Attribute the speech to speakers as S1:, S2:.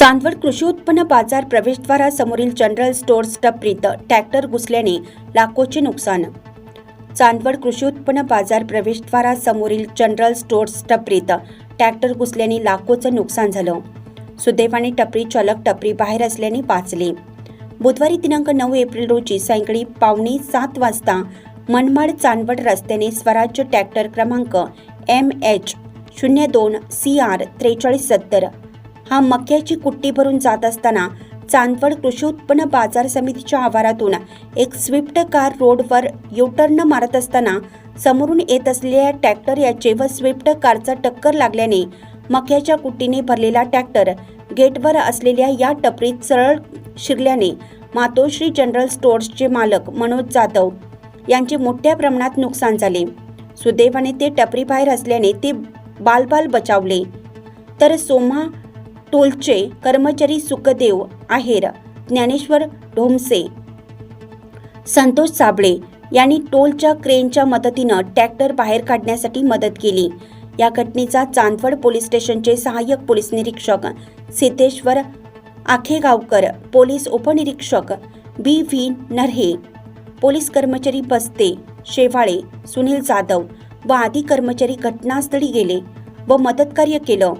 S1: चांदवड कृषी उत्पन्न बाजार प्रवेशद्वारासमोरील जनरल स्टोअर टपरीत ट्रॅक्टर घुसल्याने लाखोचे नुकसान. चांदवड कृषी उत्पन्न बाजार प्रवेशद्वारासमोरील जनरल स्टोअर्स टपरीत ट्रॅक्टर घुसल्याने लाखोचं नुकसान झालं. सुदैवाने टपरी चालक टपरी बाहेर असल्याने वाचले. बुधवारी दिनांक नऊ एप्रिल रोजी सायंकाळी पावणे सात वाजता मनमाड चांदवड रस्त्याने स्वराज्य ट्रॅक्टर क्रमांक एम एच शून्य दोन सी आर त्रेचाळीस सत्तर हा मक्याची कुट्टी भरून जात असताना चांदवड कृषी उत्पन्न बाजार समितीच्या आवारातून एक स्विफ्ट कार रोडवर युटर्न मारत असताना समोरून येत असलेल्या ट्रॅक्टर याचे व स्विफ्ट कारचा टक्कर लागल्याने मक्याच्या कुट्टीने भरलेला ट्रॅक्टर गेटवर असलेल्या या टपरीत सरळ शिरल्याने मातोश्री जनरल स्टोअर्सचे मालक मनोज जाधव यांचे मोठ्या प्रमाणात नुकसान झाले. सुदैवाने ते टपरी बाहेर असल्याने ते बालबाल बचावले. तर सोमा टोलचे कर्मचारी सुखदेव आहेर ज्ञानेश्वर ढोमसे संतोष साबळे यांनी टोलच्या क्रेनच्या मदतीनं ट्रॅक्टर बाहेर काढण्यासाठी मदत केली. या घटनेचा चांदवड पोलीस स्टेशनचे सहाय्यक पोलीस निरीक्षक सिद्धेश्वर आखेगावकर पोलीस उपनिरीक्षक बी व्ही नरहे पोलीस कर्मचारी बस्ते शेवाळे सुनील जाधव व आदी कर्मचारी घटनास्थळी गेले व मदतकार्य केलं.